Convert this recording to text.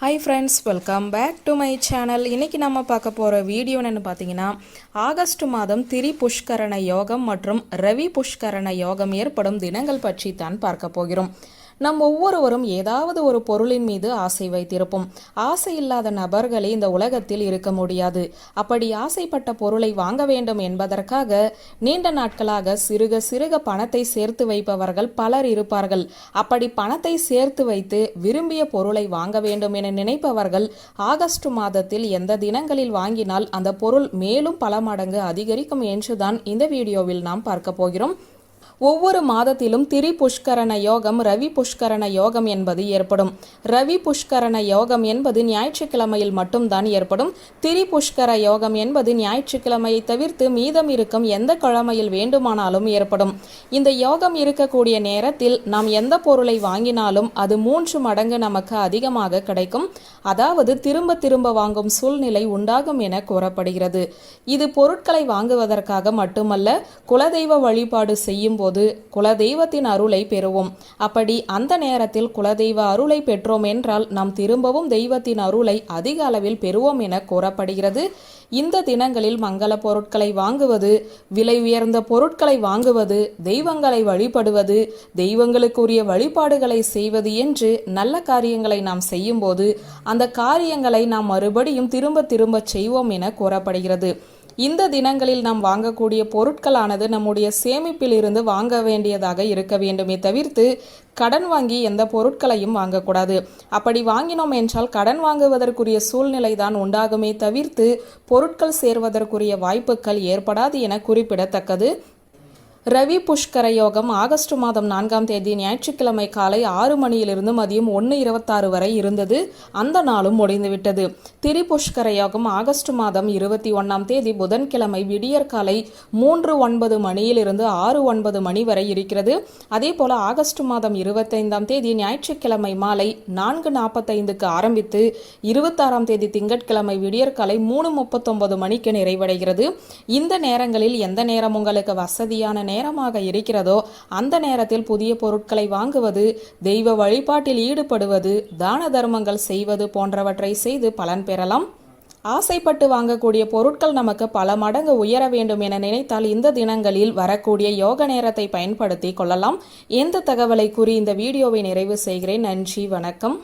Hi friends welcome back to my channel இன்றைக்கி நம்ம பார்க்க போகிற வீடியோ என்னென்னு பார்த்தீங்கன்னா ஆகஸ்ட் மாதம் திரி புஷ்கரண யோகம் மற்றும் ரவி புஷ்கரண யோகம் ஏற்படும் தினங்கள் பற்றி தான் பார்க்க போகிறோம். நம் ஒவ்வொருவரும் ஏதாவது ஒரு பொருளின் மீது ஆசை வைத்திருப்போம். ஆசை இல்லாத நபர்களே இந்த உலகத்தில் இருக்க முடியாது. அப்படி ஆசைப்பட்ட பொருளை வாங்க வேண்டும் என்பதற்காக நீண்ட நாட்களாக சிறுக சிறுக பணத்தை சேர்த்து வைப்பவர்கள் பலர் இருப்பார்கள். அப்படி பணத்தை சேர்த்து வைத்து விரும்பிய பொருளை வாங்க வேண்டும் என நினைப்பவர்கள் ஆகஸ்ட் மாதத்தில் எந்த தினங்களில் வாங்கினால் அந்த பொருள் மேலும் பல மடங்கு அதிகரிக்கும் என்றுதான் இந்த வீடியோவில் நாம் பார்க்க போகிறோம். ஒவ்வொரு மாதத்திலும் திரி புஷ்கரண யோகம் ரவி புஷ்கரண யோகம் என்பது ஏற்படும். ரவி புஷ்கரண யோகம் என்பது ஞாயிற்றுக்கிழமையில் மட்டும்தான் ஏற்படும். திரி புஷ்கர யோகம் என்பது ஞாயிற்றுக்கிழமையை தவிர்த்து மீதம் இருக்கும் எந்த கிழமையில் வேண்டுமானாலும் ஏற்படும். இந்த யோகம் இருக்கக்கூடிய நேரத்தில் நாம் எந்த பொருளை வாங்கினாலும் அது மூன்று மடங்கு நமக்கு அதிகமாக கிடைக்கும். அதாவது திரும்ப திரும்ப வாங்கும் சூழ்நிலை உண்டாகும் என கூறப்படுகிறது. இது பொருட்களை வாங்குவதற்காக மட்டுமல்ல குலதெய்வ வழிபாடு செய்யும் போது குலதெய்வத்தின் அருளை பெறுவோம். அப்படி அந்த நேரத்தில் குலதெய்வ அருளை பெற்றோம் என்றால் நாம் திரும்பவும் தெய்வத்தின் அருளை அதிக அளவில் பெறுவோம் என கூறப்படுகிறது. இந்த தினங்களில் மங்கள பொருட்களை வாங்குவது விலை உயர்ந்த பொருட்களை வாங்குவது தெய்வங்களை வழிபடுவது தெய்வங்களுக்குரிய வழிபாடுகளை செய்வது என்று நல்ல காரியங்களை நாம் செய்யும்போது அந்த காரியங்களை நாம் மறுபடியும் திரும்ப திரும்ப செய்வோம் என கூறப்படுகிறது. இந்த தினங்களில் நாம் வாங்கக்கூடிய பொருட்களானது நம்முடைய சேமிப்பில் இருந்து வாங்க வேண்டியதாக இருக்க வேண்டுமே தவிர்த்து கடன் வாங்கி எந்த பொருட்களையும் வாங்கக்கூடாது. அப்படி வாங்கினோம் என்றால் கடன் வாங்குவதற்குரிய சூழ்நிலை தான் உண்டாகுமே தவிர்த்து பொருட்கள் சேர்வதற்குரிய வாய்ப்புகள் ஏற்படாது என குறிப்பிடத்தக்கது. ரவி புஷ்கர யோகம் ஆகஸ்ட் மாதம் நான்காம் தேதி ஞாயிற்றுக்கிழமை காலை ஆறு மணியிலிருந்து மதியம் ஒன்று இருபத்தாறு வரை இருந்தது. அந்த நாளும் முடிந்துவிட்டது. திரி புஷ்கர யோகம் ஆகஸ்ட் மாதம் இருபத்தி ஒன்றாம் தேதி புதன்கிழமை விடியற் காலை மூன்று ஒன்பது மணியிலிருந்து ஆறு ஒன்பது மணி வரை இருக்கிறது. அதே போல ஆகஸ்ட் மாதம் இருபத்தைந்தாம் தேதி ஞாயிற்றுக்கிழமை மாலை நான்கு நாற்பத்தைந்துக்கு ஆரம்பித்து இருபத்தாறாம் தேதி திங்கட்கிழமை விடியற்காலை மூணு முப்பத்தொன்பது மணிக்கு நிறைவடைகிறது. இந்த நேரங்களில் எந்த நேரம் உங்களுக்கு வசதியான நேரமாக இருக்கிறதோ அந்த நேரத்தில் புதிய பொருட்களை வாங்குவது தெய்வ வழிபாட்டில் ஈடுபடுவது தான தர்மங்கள் செய்வது போன்றவற்றை செய்து பலன் பெறலாம். ஆசைப்பட்டு வாங்கக்கூடிய பொருட்கள் நமக்கு பல மடங்கு உயர வேண்டும் என நினைத்தால் இந்த தினங்களில் வரக்கூடிய யோக நேரத்தை பயன்படுத்தி கொள்ளலாம். எந்த தகவலை கூறி இந்த வீடியோவை நிறைவு செய்கிறேன். நன்றி வணக்கம்.